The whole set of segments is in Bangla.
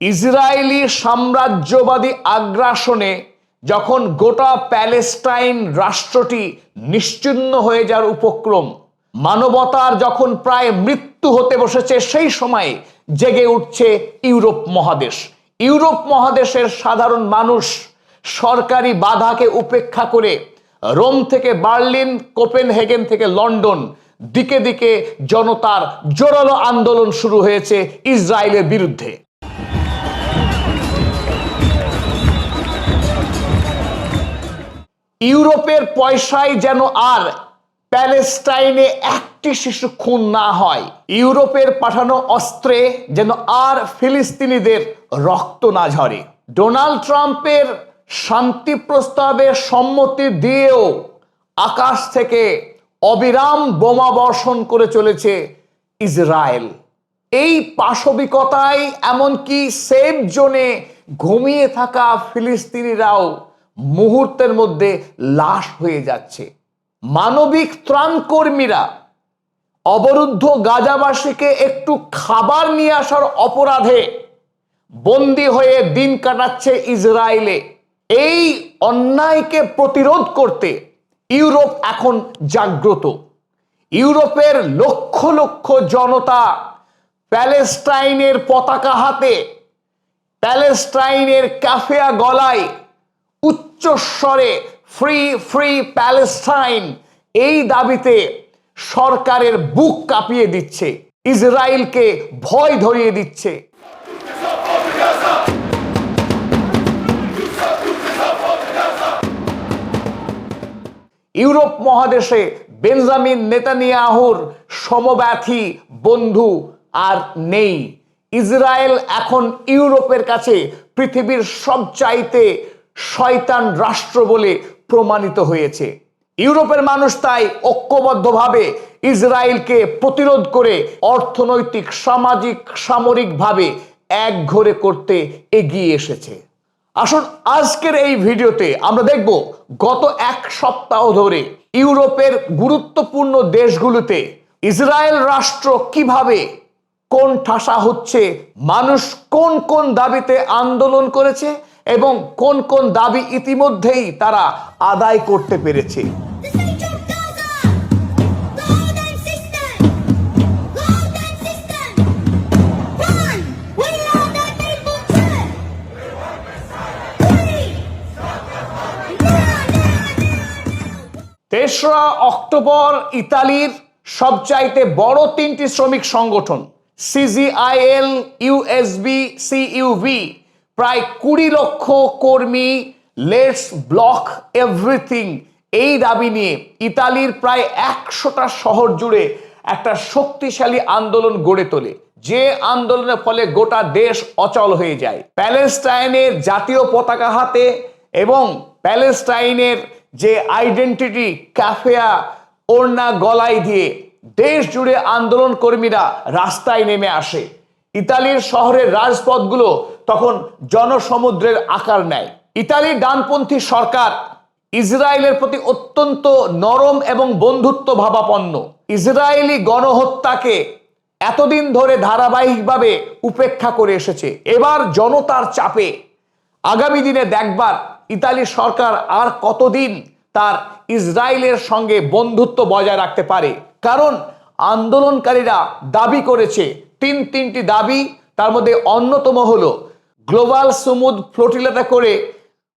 ইসরায়েলি সাম্রাজ্যবাদী আগ্রাসনে যখন গোটা প্যালেস্টাইন রাষ্ট্রটি নিশ্চিহ্ন হয়ে যাওয়ার উপক্রম, মানবতার যখন প্রায় মৃত্যু হতে বসেছে, সেই সময় জেগে উঠছে ইউরোপ মহাদেশ। ইউরোপ মহাদেশের সাধারণ মানুষ সরকারি বাধাকে উপেক্ষা করে রোম থেকে বার্লিন, কোপেনহেগেন থেকে লন্ডন, দিকে দিকে জনতার জোরালো আন্দোলন শুরু হয়েছে ইসরায়েলের বিরুদ্ধে। ইউরোপের পয়সায় যেন আর প্যালেস্টাইনে একটি শিশু খুন না হয়, ইউরোপের পাঠানো অস্ত্রে যেন আর ফিলিস্তিনিদের রক্ত না ঝরে। ডোনাল্ড ট্রাম্পের শান্তি প্রস্তাবে সম্মতি দিয়েও আকাশ থেকে অবিরাম বোমা বর্ষণ করে চলেছে ইসরায়েল। এই পাশবিকতায় এমনকি সেফ জোনে ঘুমিয়ে থাকা ফিলিস্তিনিরাও মুহূর্তের মধ্যে লাশ হয়ে যাচ্ছে। মানবিক ত্রাণ কর্মীরা অবরুদ্ধ গাজাবাসীকে একটু খাবার নিয়ে আসার অপরাধে বন্দি হয়ে দিন কাটাচ্ছে ইসরায়েলে। এই অন্যায়কে প্রতিরোধ করতে ইউরোপ এখন জাগ্রত। ইউরোপের লক্ষ লক্ষ জনতা প্যালেস্টাইনের পতাকা হাতে, প্যালেস্টাইনের ক্যাফেয়া গলায় উচ্চস্বরে ফ্রি ফ্রি প্যালেস্টাইন এই দাবিতে সরকারের বুক কাঁপিয়ে দিচ্ছে, ইসরায়েলকে ভয় ধরিয়ে দিচ্ছে। ইউরোপ মহাদেশে বেঞ্জামিন নেতানিয়াহুর সমব্যথী বন্ধু আর নেই। ইসরায়েল এখন ইউরোপের কাছে পৃথিবীর সবচাইতে শয়তান রাষ্ট্র বলে প্রমাণিত হয়েছে। ইউরোপের মানুষ তাই ঐক্যবদ্ধভাবে ইসরায়েলকে প্রতিরোধ করে অর্থনৈতিক, সামাজিক, সামরিকভাবে একঘরে করতে এগিয়ে এসেছে। আসুন আজকের এই ভিডিওতে আমরা দেখব, গত এক সপ্তাহ ধরে ইউরোপের গুরুত্বপূর্ণ দেশগুলোতে ইসরায়েল রাষ্ট্র কীভাবে কোন ঠাসা হচ্ছে, মানুষ কোন কোন দাবিতে আন্দোলন করেছে এবং কোন কোন দাবি ইতিমধ্যেই তারা আদায় করতে পেরেছে! তেসরা অক্টোবর ইতালির সবচাইতে বড় তিনটি শ্রমিক সংগঠন সিজিআইএল ইউএসবি সিইউভি প্রায় কুড়ি লক্ষ কর্মী লেটস ব্লক, এভরিথিং এই দাবি নিয়ে ইতালির প্রায় একশোটা শহর জুড়ে একটা শক্তিশালী আন্দোলন গড়ে তোলে। যে আন্দোলনের ফলে গোটা দেশ অচল হয়ে যায়। প্যালেস্টাইনের জাতীয় পতাকা হাতে এবং প্যালেস্টাইনের যে আইডেন্টিটি ক্যাফেয়া ওড়না গলায় দিয়ে দেশ জুড়ে আন্দোলন কর্মীরা রাস্তায় নেমে আসে। ইতালির শহরের রাজপথগুলো তখন জনসমুদ্রের আকার নেয়। ইতালির ডানপন্থী সরকার ইসরায়েলের প্রতি অত্যন্ত নরম এবং বন্ধুত্ব ভাবাপন্ন ইসরায়েলি গণহত্যাকে এতদিন ধরে ধারাবাহিকভাবে উপেক্ষা করে এসেছে। এবার জনতার চাপে আগামী দিনে দেখবার ইতালি সরকার আর কতদিন তার ইসরায়েলের সঙ্গে বন্ধুত্ব বজায় রাখতে পারে। কারণ আন্দোলনকারীরা দাবি করেছে তিন তিনটি দাবি তার মধ্যে অন্যতম হল, গ্লোবাল সুমুদ ফ্লোটিলাতে করে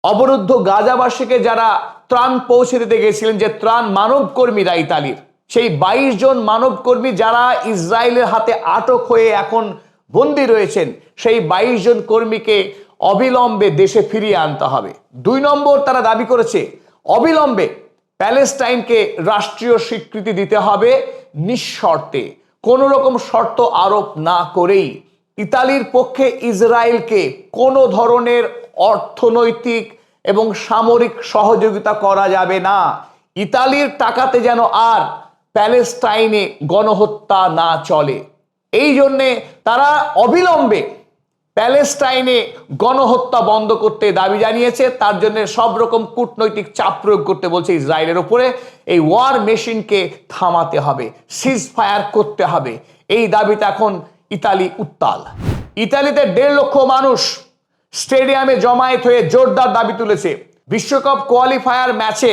অবরুদ্ধ গাজাবাসীকে যারা ত্রাণ পৌঁছে দিতে গেছিলেন যে ত্রাণ মানব কর্মীরা ইতালির সেই বাইশ জন মানব কর্মী যারা ইসরায়েলের হাতে আটক হয়ে এখন বন্দী রয়েছেন, সেই বাইশ জন কর্মীকে অবিলম্বে দেশে ফিরিয়ে আনতে হবে। দুই নম্বর তারা দাবি করেছে, অবিলম্বে প্যালেস্টাইনকে রাষ্ট্রীয় স্বীকৃতি দিতে হবে নিঃশর্তে। কোনো রকম শর্ত আরোপ না করেই ইতালির পক্ষে ইসরায়েলকে কোনো ধরনের অর্থনৈতিক এবং সামরিক সহযোগিতা করা যাবে না। ইতালির টাকাতে যেন আর প্যালেস্টাইনে গণহত্যা না চলে। এই জন্যে তারা অবিলম্বে প্যালেস্টাইনে গণহত্যা বন্ধ করতে দাবি জানিয়েছে। তার জন্য সব রকম কূটনৈতিক চাপ প্রয়োগ করতে বলছে ইসরায়েলের উপরে। এই ওয়ার মেশিনকে থামাতে হবে সিজ ফায়ার করতে হবে। এই দাবিতে এখন ইতালি উত্তাল। ইতালিতে দেড় লক্ষ মানুষ স্টেডিয়ামে জমায়েত হয়ে জোরদার দাবি তুলেছে। বিশ্বকাপ কোয়ালিফায়ার ম্যাচে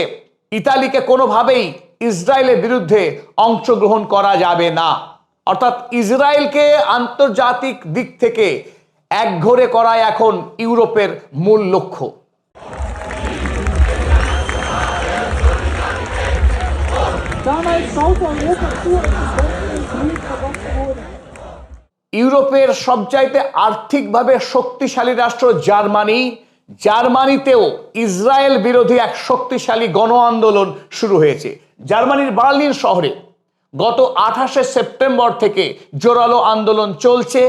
ইতালিকে কোনোভাবেই ইসরায়েলের বিরুদ্ধে অংশগ্রহণ করা যাবে না। অর্থাৎ ইসরায়েলকে আন্তর্জাতিক দিক থেকে একঘরে করাই এখন ইউরোপের মূল লক্ষ্য। ইউরোপের সবচাইতে আর্থিকভাবে শক্তিশালী রাষ্ট্র জার্মানি। জার্মানিতেও ইসরায়েল বিরোধী এক শক্তিশালী গণ আন্দোলন শুরু হয়েছে। জার্মানির বার্লিন শহরে গত আঠাশে সেপ্টেম্বর থেকে জোরালো আন্দোলন চলছে।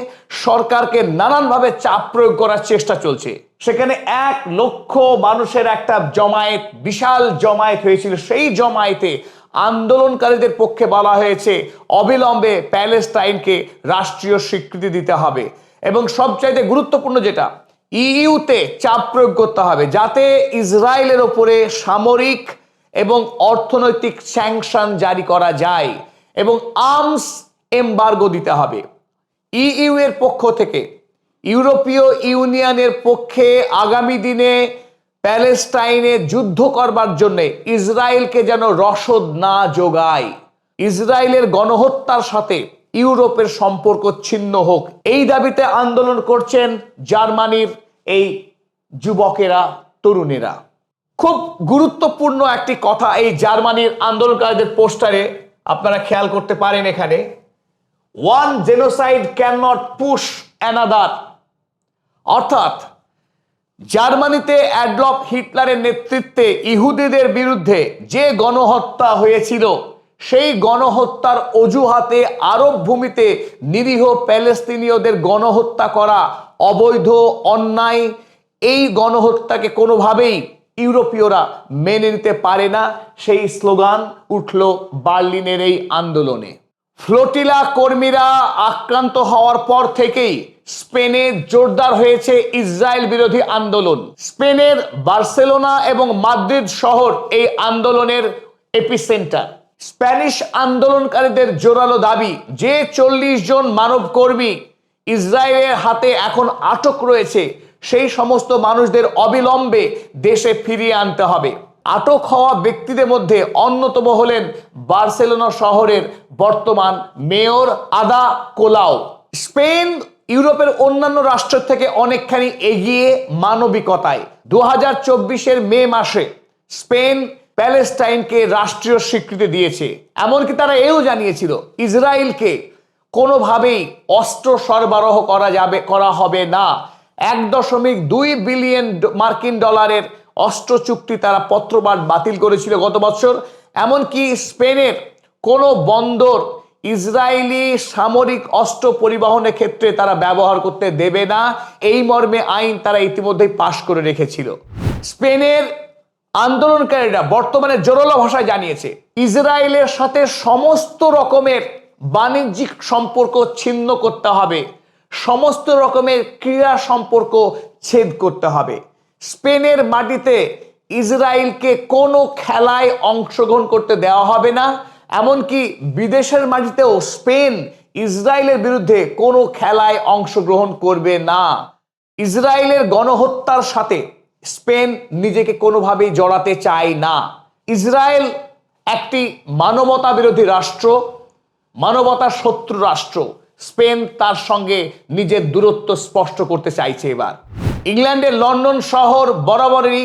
সরকারকে নানানভাবে চাপ প্রয়োগ করার চেষ্টা চলছে। সেখানে এক লক্ষ মানুষের একটা জমায়েত, বিশাল জমায়েত হয়েছিল। সেই জমায়েতে আন্দোলনকারীদের পক্ষে বলা হয়েছে, অবিলম্বে প্যালেস্টাইনকে রাষ্ট্রীয় স্বীকৃতি দিতে হবে। এবং সবচাইতে গুরুত্বপূর্ণ যেটা, ইইউতে চাপ প্রয়োগ করতে হবে যাতে ইসরায়েলের ওপরে সামরিক এবং অর্থনৈতিক স্যাংশন জারি করা যায় এবং আর্মস এম্বার্গো দিতে হবে। ইইউ এর পক্ষ থেকে ইউরোপীয় ইউনিয়নের পক্ষে আগামী দিনে প্যালেস্টাইনে যুদ্ধ করবার জন্য ইসরায়েলকে যেন রসদ না যোগায়। ইসরায়েলের গণহত্যার সাথে ইউরোপের সম্পর্ক ছিন্ন হোক। এই দাবিতে আন্দোলন করছেন জার্মানির এই যুবকেরা, তরুণেরা। খুব গুরুত্বপূর্ণ একটি কথা এই জার্মানির আন্দোলনকারীদের পোস্টারে আপনারা খেয়াল করতে পারেন এখানে। One genocide can not push another অর্থাৎ জার্মানিতে অ্যাডলফ হিটলারের নেতৃত্বে ইহুদিদের বিরুদ্ধে যে গণহত্যা হয়েছিল, সেই গণহত্যার অজুহাতে আরব ভূমিতে নিরীহ প্যালেস্তিনীয়দের গণহত্যা করা অবৈধ, অন্যায়, এই গণহত্যাকে কোনোভাবেই ইউরোপীয়রা মেনে নিতে পারে না। সেই স্লোগান উঠল বার্লিনের এই আন্দোলনে। ফ্লোটিলা কর্মীরা আক্রান্ত হওয়ার পর থেকেই স্পেনে জোরদার হয়েছে ইসরায়েল বিরোধী আন্দোলন। স্পেনের বার্সেলোনা এবং মাদ্রিদ শহর এই আন্দোলনের এপিসেন্টার। স্প্যানিশ আন্দোলনকারীদের জোরালো দাবি যে চল্লিশ জন মানব কর্মী ইসরায়েলের হাতে এখন আটক রয়েছে, সেই সমস্ত মানুষদের অবিলম্বে দেশে ফিরিয়ে আনতে হবে। আটক হওয়া ব্যক্তিদের মধ্যে অন্যতম হলেন বার্সেলোনা শহরের বর্তমান মেয়র আদা কোলাও। স্পেন, ইউরোপের অন্যান্য রাষ্ট্রের থেকে অনেকখানি এগিয়ে মানবিকতায়। দু হাজার মে মাসে স্পেন প্যালেস্টাইনকে রাষ্ট্রীয় স্বীকৃতি দিয়েছে। এমনকি তারা এও জানিয়েছিল, ইসরায়েলকে কোনোভাবেই অস্ত্র সরবরাহ করা যাবে, করা হবে না। এক দশমিক দুই বিলিয়ন মার্কিন ডলারের অস্ত্র চুক্তি তারা পত্রপাঠ বাতিল করেছিল গত বছর। এমনকি স্পেনের কোনো বন্দর ইসরায়েলি সামরিক অস্ত্র পরিবহনের ক্ষেত্রে তারা ব্যবহার করতে দেবে না। এই মর্মে আইন তারা ইতিমধ্যেই পাশ করে রেখেছিল। স্পেনের আন্দোলনকারীরা বর্তমানে জোরালো ভাষায় জানিয়েছে, ইসরায়েলের সাথে সমস্ত রকমের বাণিজ্যিক সম্পর্ক ছিন্ন করতে হবে। সমস্ত রকমের ক্রীড়া সম্পর্ক ছেদ করতে হবে। স্পেনের মাটিতে ইসরায়েলকে কোনো খেলায় অংশগ্রহণ করতে দেওয়া হবে না, এমনকি বিদেশের মাটিতেও স্পেন ইসরায়েলের বিরুদ্ধে কোনো খেলায় অংশগ্রহণ করবে না। ইসরায়েলের গণহত্যার সাথে স্পেন নিজেকে কোনোভাবেই জড়াতে চায় না। ইসরায়েল একটি মানবতা বিরোধী রাষ্ট্র, মানবতা শত্রু রাষ্ট্র। স্পেন তার সঙ্গে নিজের দূরত্ব স্পষ্ট করতে চাইছে এবার। ইংল্যান্ডের লন্ডন শহর বরাবরই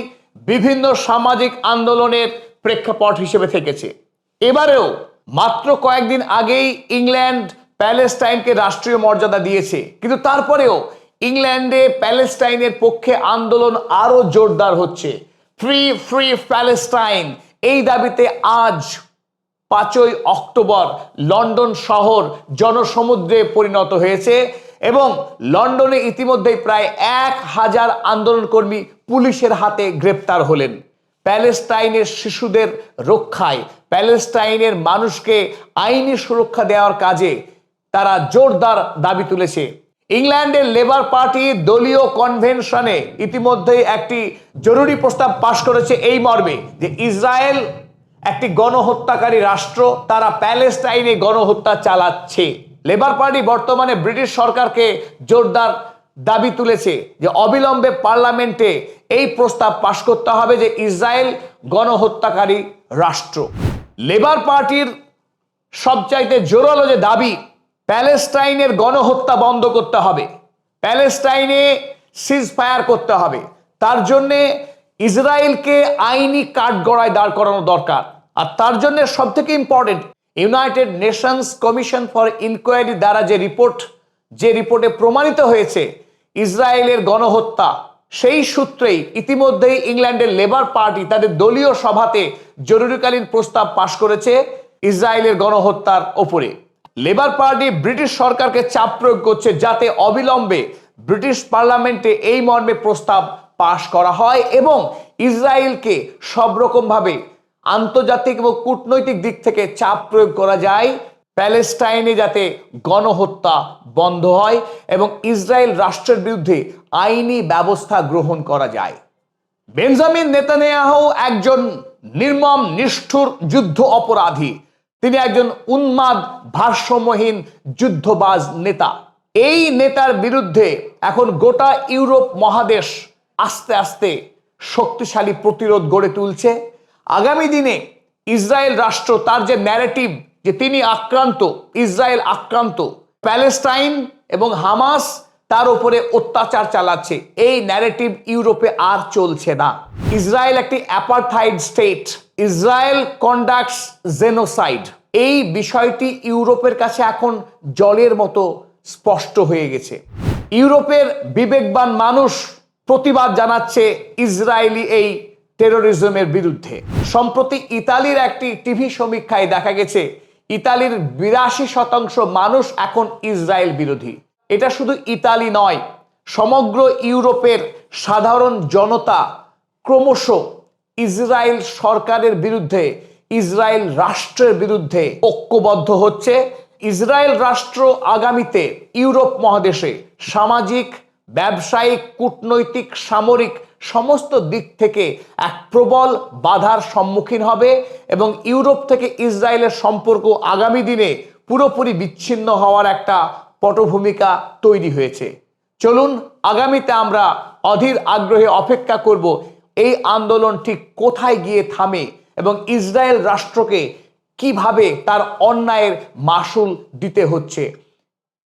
বিভিন্ন সামাজিক আন্দোলনের প্রেক্ষাপট হিসেবে থেকেছে। এবারেও মাত্র কয়েকদিন আগেই ইংল্যান্ড প্যালেস্টাইনকে রাষ্ট্রীয় মর্যাদা দিয়েছে। কিন্তু তারপরেও ইংল্যান্ডে প্যালেস্টাইনের পক্ষে আন্দোলন আরও জোরদার হচ্ছে। ফ্রি ফ্রি প্যালেস্টাইন, এই দাবিতে আজ পাঁচই অক্টোবর লন্ডন শহর জনসমুদ্রে পরিণত হয়েছে। এবং লন্ডনে ইতিমধ্যেই প্রায় এক হাজার আন্দোলনকর্মী পুলিশের হাতে গ্রেপ্তার হলেন। প্যালেস্টাইনের শিশুদের রক্ষায় প্যালেস্টাইনের মানুষকে আইনি সুরক্ষা দেওয়ার কাজে তারা জোরদার দাবি তুলেছে। ইংল্যান্ডের লেবার পার্টি দলীয় কনভেনশনে ইতিমধ্যেই একটি জরুরি প্রস্তাব পাশ করেছে এই মর্মে যে ইসরায়েল একটি গণহত্যাকারী রাষ্ট্র, তারা প্যালেস্টাইনে গণহত্যা চালাচ্ছে। লেবার পার্টি বর্তমানে ব্রিটিশ সরকারকে জোরদার দাবি তুলেছে যে অবিলম্বে পার্লামেন্টে এই প্রস্তাব পাশ করতে হবে যে ইসরায়েল গণহত্যাকারী রাষ্ট্র। লেবার পার্টির সবচাইতে জোরালো যে দাবি, প্যালেস্টাইনের গণহত্যা বন্ধ করতে হবে। প্যালেস্টাইনে সিজ ফায়ার করতে হবে। তার জন্যে ইসরায়েলকে আইনি কাঠগড়ায় দাঁড় করানো দরকার। আর তার জন্য সব থেকে important United Nations commission for inquiry দ্বারা যে রিপোর্ট, যে রিপোর্টে প্রমাণিত হয়েছে ইসরায়েলের গণহত্যা, সেই সূত্রেই ইতিমধ্যেই ইংল্যান্ডের লেবার পার্টি তাদের দলীয় সভাতে জরুরিকালীন প্রস্তাব পাশ করেছে ইসরায়েলের গণহত্যার ওপরে। লেবার পার্টি ব্রিটিশ সরকারকে চাপ প্রয়োগ করছে যাতে অবিলম্বে ব্রিটিশ পার্লামেন্টে এই মর্মে প্রস্তাব পাশ করা হয় এবং ইসরায়েলকে সব রকমভাবে আন্তর্জাতিক এবং কূটনৈতিক দিক থেকে চাপ প্রয়োগ করা যায়। প্যালেস্টাইনে যাতে গণহত্যা বন্ধ হয় এবং ইসরায়েল রাষ্ট্রের বিরুদ্ধে আইনি ব্যবস্থা গ্রহণ করা যায়। বেঞ্জামিন নেতানিয়াহু একজন নির্মম, নিষ্ঠুর যুদ্ধ অপরাধী। তিনি একজন উন্মাদ, ভারসাম্যহীন যুদ্ধবাজ নেতা। এই নেতার বিরুদ্ধে এখন গোটা ইউরোপ মহাদেশ আস্তে আস্তে শক্তিশালী প্রতিরোধ গড়ে তুলছে। আগামী দিনে ইসরায়েল রাষ্ট্র তার যে ন্যারেটিভ যে তিনি আক্রান্ত, ইসরায়েল আক্রান্ত, প্যালেস্টাইন এবং হামাস তার উপরে অত্যাচার চালাচ্ছে, এই ন্যারেটিভ ইউরোপে আর চলছে না। ইসরায়েল একটি apartheid state Israel conducts genocide এই বিষয়টি ইউরোপের কাছে এখন জলের মতো স্পষ্ট হয়ে গেছে। ইউরোপের বিবেকবান মানুষ প্রতিবাদ জানাচ্ছে ইসরায়েলি এই টেরোরিজমের বিরুদ্ধে। সম্প্রতি ইতালির একটি টিভি সমীক্ষায় দেখা গেছে, ইতালির বিরাশি শতাংশ মানুষ এখন ইসরায়েল বিরোধী। এটা শুধু ইতালি নয়, সমগ্র ইউরোপের সাধারণ জনতা ক্রমশ ইসরায়েল সরকারের বিরুদ্ধে, ইসরায়েল রাষ্ট্রের বিরুদ্ধে ঐক্যবদ্ধ হচ্ছে। ইসরায়েল রাষ্ট্র আগামীতে ইউরোপ মহাদেশে সামাজিক, ব্যবসায়িক, কূটনৈতিক, সামরিক সমস্ত দিক থেকে এক প্রবল বাধার সম্মুখীন হবে এবং ইউরোপ থেকে ইসরায়েলের সম্পর্ক আগামী দিনে পুরোপুরি বিচ্ছিন্ন হওয়ার একটা পটভূমিকা তৈরি হয়েছে। চলুন, আগামীতে আমরা অধীর আগ্রহে অপেক্ষা করব এই আন্দোলন ঠিক কোথায় গিয়ে থামে এবং ইসরায়েল রাষ্ট্রকে কীভাবে তার অন্যায়ের মাসুল দিতে হচ্ছে।